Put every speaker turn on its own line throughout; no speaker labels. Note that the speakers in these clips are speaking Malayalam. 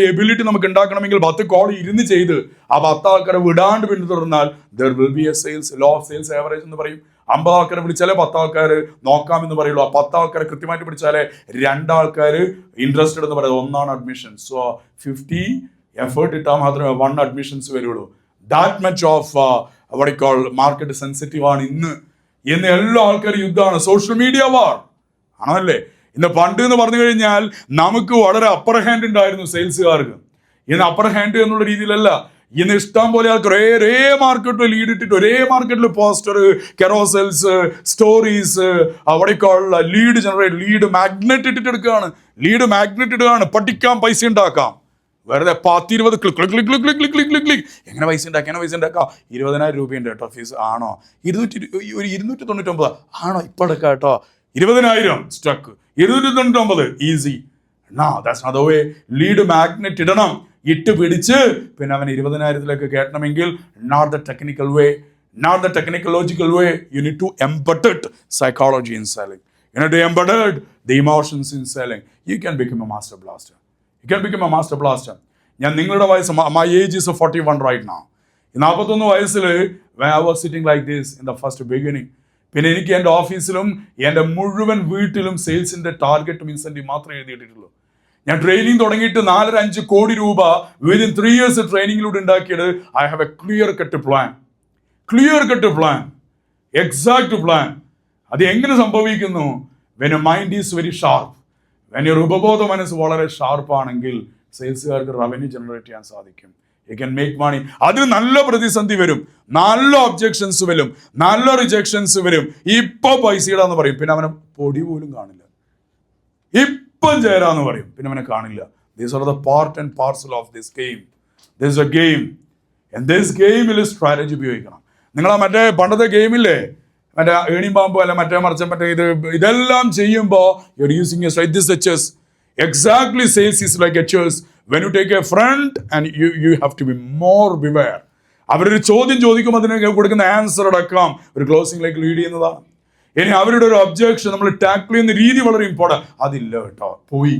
എബിലിറ്റി നമുക്ക് ഉണ്ടാക്കണമെങ്കിൽ പത്ത് കോൾ ഇരുന്ന് ചെയ്ത് ആ പത്ത് ആൾക്കാരെ വിടാണ്ട് പിന്തുടർന്നാൽ there will be a sales law of sales average എന്ന് പറയും. അമ്പത് ആൾക്കാരെ വിളിച്ചാലേ പത്ത് ആൾക്കാർ നോക്കാമെന്ന് പറയുള്ളൂ. ആ പത്ത് ആൾക്കാരെ കൃത്യമായിട്ട് പിടിച്ചാലേ രണ്ടാൾക്കാർ ഇൻട്രസ്റ്റഡ് എന്ന് പറയുന്നത് ഒന്നാണ് അഡ്മിഷൻ സോ ഫിഫ്റ്റി എഫേർട്ട് ഇട്ടാൽ മാത്രമേ വൺ അഡ്മിഷൻസ് വരുള്ളൂ. ദാറ്റ് മച്ച് ഓഫ് വടിക്കോൾ മാർക്കറ്റ് സെൻസിറ്റീവ് ആണ് ഇന്ന്. എന്ന് എല്ലാ ആൾക്കാരും യുദ്ധമാണ്. സോഷ്യൽ മീഡിയ വാർ ആണല്ലേ? ഇന്ന് പണ്ട് എന്ന് പറഞ്ഞു കഴിഞ്ഞാൽ നമുക്ക് വളരെ അപ്പർ ഹാൻഡ് ഉണ്ടായിരുന്നു സെയിൽസുകാർക്ക് ഇന്ന് അപ്പർ ഹാൻഡ് എന്നുള്ള രീതിയിലല്ല. ഇന്ന് ഇഷ്ടം പോലെ ആൾക്കാർ ഒരേ ഒരേ മാർക്കറ്റിൽ ലീഡ് ഇട്ടിട്ട് ഒരേ മാർക്കറ്റിൽ പോസ്റ്റർ കെറോസെൽസ് സ്റ്റോറീസ് അവിടേക്കുള്ള ലീഡ് ജനറേറ്റ് ലീഡ് മാഗ്നറ്റ് ഇട്ടിട്ട് എടുക്കുകയാണ് ലീഡ് മാഗ്നറ്റ് ഇടുകയാണ്. പഠിക്കാം പൈസ ഉണ്ടാക്കാം. വെറുതെ പത്ത് ഇരുപത് click click click click click click click click എങ്ങനെ പൈസ ഉണ്ടാക്കാം എങ്ങനെ പൈസ ഉണ്ടാക്കാം? ഇരുപതിനായിരം രൂപയുണ്ട് കേട്ടോ ഫീസ് ആണോ? ഇരുന്നൂറ്റി ഇരു- ഒരു ഇരുന്നൂറ്റി തൊണ്ണൂറ്റൊമ്പത്. ആണോ? ഇപ്പം എടുക്കാം കേട്ടോ. ഇരുപതിനായിരം. സ്റ്റക്ക് ഇരുന്നൂറ്റി തൊണ്ണൂറ്റൊമ്പത് ഈസി എന്നാ ദാറ്റ്സ് അതോ വേ ലീഡ് മാഗ്നറ്റ് ഇടണം. ഇട്ട് പിടിച്ച് പിന്നെ അവൻ ഇരുപതിനായിരത്തിലേക്ക് കയറ്റണമെങ്കിൽ not the technical way not the technical logical way you need to embedded psychology in selling you need to embedded the emotions in selling you can become a master blaster you can become a master blaster ഞാൻ നിങ്ങളുടെ വയസ്സ് my age is forty one right നാ നാൽപ്പത്തൊന്ന് വയസ്സിൽ I was sitting like this in the first beginning പിന്നെ എനിക്ക് എന്റെ ഓഫീസിലും എന്റെ മുഴുവൻ വീട്ടിലും സെയിൽസിന്റെ ടാർഗറ്റും ഇൻസെന്റീവ് മാത്രമേ എഴുതിയിട്ടിട്ടുള്ളൂ. ഞാൻ ട്രെയിനിങ് തുടങ്ങിയിട്ട് നാലര അഞ്ച് കോടി രൂപ വിതിൻ ത്രീ ഇയേഴ്സ് ട്രെയിനിങ്ങിലൂടെ ഉണ്ടാക്കിയത്. I have a clear cut plan clear cut plan exact plan അത് എങ്ങനെ സംഭവിക്കുന്നു? When a mind is very sharp when your ഉപബോധ മനസ്സ് വളരെ ഷാർപ്പാണെങ്കിൽ സെയിൽസുകാർക്ക് റവന്യൂ ജനറേറ്റ് ചെയ്യാൻ സാധിക്കും. യു ക്യാൻ മേക്ക് മണി അതിന് നല്ല പ്രതിസന്ധി വരും. നല്ല ഒബ്ജെക്ഷൻസ് വരും. നല്ല റിജക്ഷൻസ് വരും. ഇപ്പൊ പൈസ ഇടാന്ന് പറയും. പിന്നെ അവനെ പൊടി പോലും കാണില്ല. ഇപ്പം ചേരാന്ന് പറയും. പിന്നെ അവനെ കാണില്ല. These are the part and parcel of this game this a game this ഗെയിമിൽ സ്ട്രാറ്റജി ഉപയോഗിക്കണം. നിങ്ങൾ ആ മറ്റേ പണ്ടത്തെ ഗെയിമില്ലേ മറ്റേ ഏണിയും പാമ്പോ അല്ല മറ്റേ മറിച്ച മറ്റേ ഇത് ഇതെല്ലാം ചെയ്യുമ്പോൾ you are using a straight this a chess exactly says is like a church. When you take a friend and you you have to be more beware അവരൊരു ചോദ്യം ചോദിക്കുമ്പോൾ അതിന് കൊടുക്കുന്ന ആൻസർ അടക്കം. ഒരു ക്ലോസിംഗിലേക്ക് ലീഡ് ചെയ്യുന്നതാണ് ഇനി അവരുടെ ഒരു ഒബ്ജെക്ഷൻ നമ്മൾ ടാക്കിൾ ചെയ്യുന്ന രീതി വളരെ ഇമ്പോർട്ടന്റ് അതില്ല കേട്ടോ. പോയി.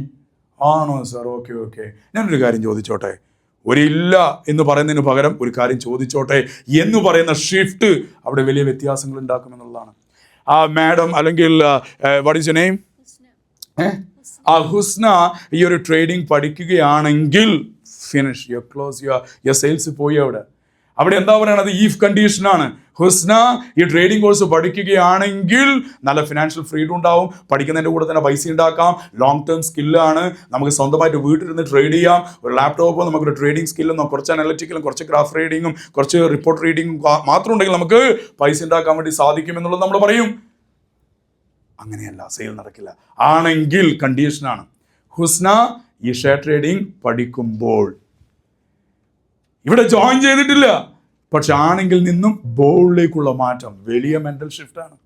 ആണോ സാർ ഓക്കെ ഓക്കെ ഞാനൊരു കാര്യം ചോദിച്ചോട്ടെ. ഒരു ഇല്ല എന്ന് പറയുന്നതിന് പകരം ഒരു കാര്യം ചോദിച്ചോട്ടെ എന്ന് പറയുന്ന ഷിഫ്റ്റ് അവിടെ വലിയ വ്യത്യാസങ്ങൾ ഉണ്ടാക്കുമെന്നുള്ളതാണ് ആ മാഡം അല്ലെങ്കിൽ വാട്ട് ഈസ് യു നെയിം ആ ഹുസ്ന ഈ ഒരു ട്രേഡിംഗ് പഠിക്കുകയാണെങ്കിൽ finish your close your your sales പോയി അവിടെ. അവിടെ എന്താ പറയണത്? ഈഫ് കണ്ടീഷനാണ് ഹുസ്ന ഈ ട്രേഡിംഗ് കോഴ്സ് പഠിക്കുകയാണെങ്കിൽ നല്ല ഫിനാൻഷ്യൽ ഫ്രീഡം ഉണ്ടാവും. പഠിക്കുന്നതിന്റെ കൂടെ തന്നെ പൈസ ഉണ്ടാക്കാം. ലോങ് ടേം സ്കില്ലാണ് നമുക്ക് സ്വന്തമായിട്ട് വീട്ടിലിരുന്ന് ട്രേഡ് ചെയ്യാം. ഒരു ലാപ്ടോപ്പ് നമുക്കൊരു ട്രേഡിംഗ് സ്കില്ലും കുറച്ച് അനലറ്റിക്കലും കുറച്ച് ഗ്രാഫ് റീഡിങ്ങും കുറച്ച് റിപ്പോർട്ട് റീഡിങ്ങും മാത്രം ഉണ്ടെങ്കിൽ നമുക്ക് പൈസ ഉണ്ടാക്കാൻ വേണ്ടി സാധിക്കും എന്നുള്ളത് നമ്മൾ പറയും. അങ്ങനെയല്ല സെയിൽ നടക്കില്ല. ആണെങ്കിൽ കണ്ടീഷനാണ് ഹുസ്ന ഈ ഷെയർ ട്രേഡിംഗ് പഠിക്കുമ്പോൾ. ഇവിടെ ജോയിൻ ചെയ്തിട്ടില്ല. പക്ഷെ ആണെങ്കിൽ നിന്നും ബോളിലേക്കുള്ള മാറ്റം വലിയ മെന്റൽ ഷിഫ്റ്റ് ആണ്.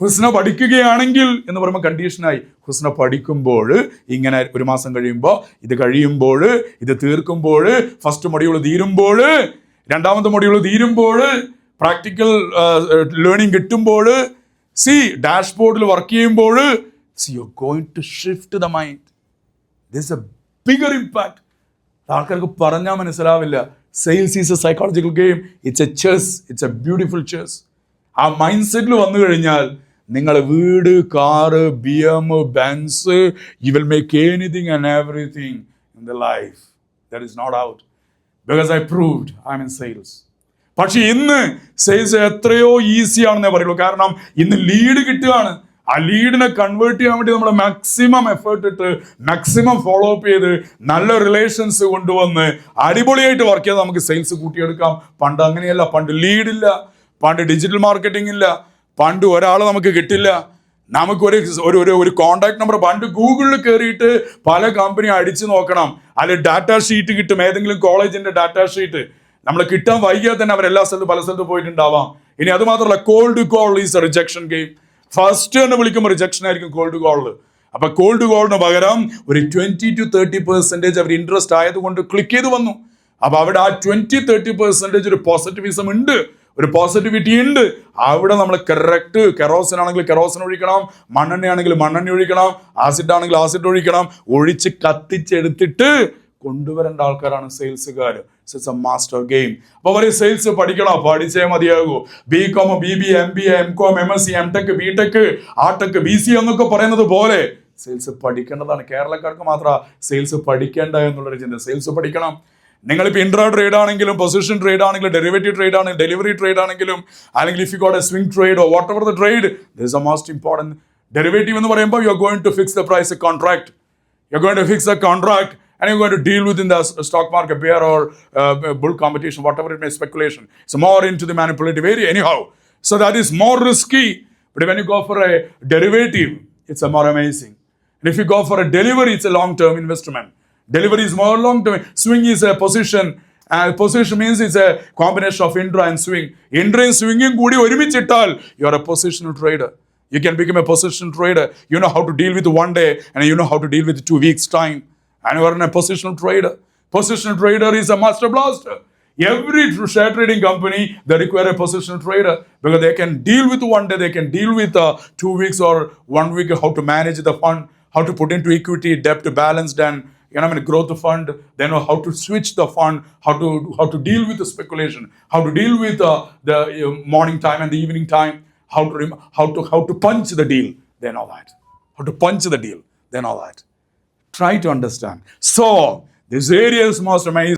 ഹുസ്ന പഠിക്കുകയാണെങ്കിൽ എന്ന് പറയുമ്പോൾ കണ്ടീഷനായി ഹുസ്ന പഠിക്കുമ്പോൾ ഇങ്ങനെ ഒരു മാസം കഴിയുമ്പോൾ ഇത് കഴിയുമ്പോൾ ഇത് തീർക്കുമ്പോൾ ഫസ്റ്റ് മൊഡ്യൂൾ തീരുമ്പോൾ രണ്ടാമത്തെ മൊഡ്യൂൾ തീരുമ്പോൾ പ്രാക്ടിക്കൽ ലേണിംഗ് കിട്ടുമ്പോൾ സി ഡാഷ്ബോർഡിൽ വർക്ക് ചെയ്യുമ്പോൾ see you going to shift the mind. This a bigger impact ആൾക്കാർക്ക് പറഞ്ഞാൽ മനസ്സിലാവില്ല. Sales is a psychological game it's a chess it's a beautiful chess ആ മൈൻഡ് സെറ്റിൽ വന്നു കഴിഞ്ഞാൽ നിങ്ങൾ വീട് car B M Benz you will make anything and everything in the life that is not out because I proved I mean sales പക്ഷെ ഇന്ന് സെയിൽസ് എത്രയോ ഈസി ആണെന്നേ പറയുള്ളൂ. കാരണം ഇന്ന് ലീഡ് കിട്ടുകയാണ്. ആ ലീഡിനെ കൺവേർട്ട് ചെയ്യാൻ വേണ്ടി നമ്മൾ മാക്സിമം എഫേർട്ട് ഇട്ട് മാക്സിമം ഫോളോ അപ്പ് ചെയ്ത് നല്ല റിലേഷൻസ് കൊണ്ടുവന്ന് അടിപൊളിയായിട്ട് വർക്ക് ചെയ്ത് നമുക്ക് സെയിൽസ് കൂട്ടിയെടുക്കാം. പണ്ട് അങ്ങനെയല്ല. പണ്ട് ലീഡില്ല പണ്ട് ഡിജിറ്റൽ മാർക്കറ്റിംഗ് ഇല്ല. പണ്ട് ഒരാൾ നമുക്ക് കിട്ടില്ല. നമുക്ക് ഒരു ഒരു ഒരു കോണ്ടാക്ട് നമ്പർ പണ്ട് ഗൂഗിളിൽ കയറിയിട്ട് പല കമ്പനി അടിച്ചു നോക്കണം. അല്ലെ ഡാറ്റ ഷീറ്റ് കിട്ടും. ഏതെങ്കിലും കോളേജിന്റെ ഡാറ്റ ഷീറ്റ് നമ്മൾ കിട്ടാൻ വൈകിയാൽ തന്നെ അവർ എല്ലാ സ്ഥലത്തും പല സ്ഥലത്തും പോയിട്ടുണ്ടാവാം. ഇനി അത് മാത്രമല്ല cold call is rejection game first തന്നെ വിളിക്കുമ്പോൾ റിജക്ഷൻ ആയിരിക്കും കോൾഡ് കോൾ അപ്പൊ കോൾഡ് കോളിന് പകരം ഒരു ട്വന്റി ടു തേർട്ടി പെർസെന്റേജ് അവർ ഇൻട്രസ്റ്റ് ആയതുകൊണ്ട് ക്ലിക്ക് ചെയ്ത് വന്നു. അപ്പൊ അവിടെ ആ ട്വന്റി തേർട്ടി പെർസെന്റേജ് ഒരു പോസിറ്റിവിസം ഉണ്ട്. ഒരു പോസിറ്റിവിറ്റി ഉണ്ട്. അവിടെ നമ്മൾ കറക്റ്റ് കെറോസിൻ ആണെങ്കിൽ കെറോസിൻ ഒഴിക്കണം മണ്ണെണ്ണ ആണെങ്കിൽ മണ്ണെണ്ണ ഒഴിക്കണം ആസിഡ് ആണെങ്കിൽ ആസിഡ് ഒഴിക്കണം ഒഴിച്ച് കത്തിച്ചെടുത്തിട്ട് കൊണ്ടുവരേണ്ട ആൾക്കാരാണ് സെയിൽസുകാർ ഇറ്റ്സ് എ മാസ്റ്റർ ഗെയിം അപ്പോൾ പറയും സെയിൽസ് പഠിക്കണം. പഠിച്ചേ മതിയാകൂ. B com B B M B M com M S C M tech B tech ആ ടെക് ബി സി എന്നൊക്കെ പറയുന്നത് പോലെ സെയിൽസ് പഠിക്കേണ്ടതാണ്. കേരളക്കാർക്ക് മാത്ര സെയിൽസ് പഠിക്കേണ്ട എന്നുള്ളൊരു ചിന്ത. സെയിൽസ് പഠിക്കണം. നിങ്ങളിപ്പോൾ ഇൻട്രാ ട്രേഡ് ആണെങ്കിലും പൊസിഷൻ ട്രേഡ് ആണെങ്കിലും ഡെറിവേറ്റീവ് ട്രേഡ് ആണെങ്കിലും ഡെലിവറി ട്രേഡ് ആണെങ്കിലും അല്ലെങ്കിൽ if you got a swing trade whatever the trade this a most important derivative എന്ന് പറയുമ്പോൾ you are going to fix the price contract you are going to fix a contract. and you're going to deal within the s- stock market bear or uh, bull competition whatever it may speculation it's more into the manipulative area anyhow so that is more risky but when you go for a derivative it's a more amazing and if you go for a delivery it's a long term investment delivery is more long term swing is a position and position means it's a combination of intra and swing intra and swinging കൂടി ഒരുമിച്ചിട്ടാൽ you are a positional trader you can become a position trader. You know how to deal with one day and you know how to deal with two weeks' time. And you are in a positional trader. Positional trader is a master blaster. Every share trading company, they require a positional trader because they can deal with one day, they can deal with uh, two weeks or one week, how to manage the fund, how to put into equity, debt balanced, and you know, I mean, growth fund, they know how to switch the fund, how to how to deal with the speculation, how to deal with uh, the uh, morning time and the evening time how to how to how to punch the deal. They know that. How to punch the deal. They know that try to understand. So this area is most amazing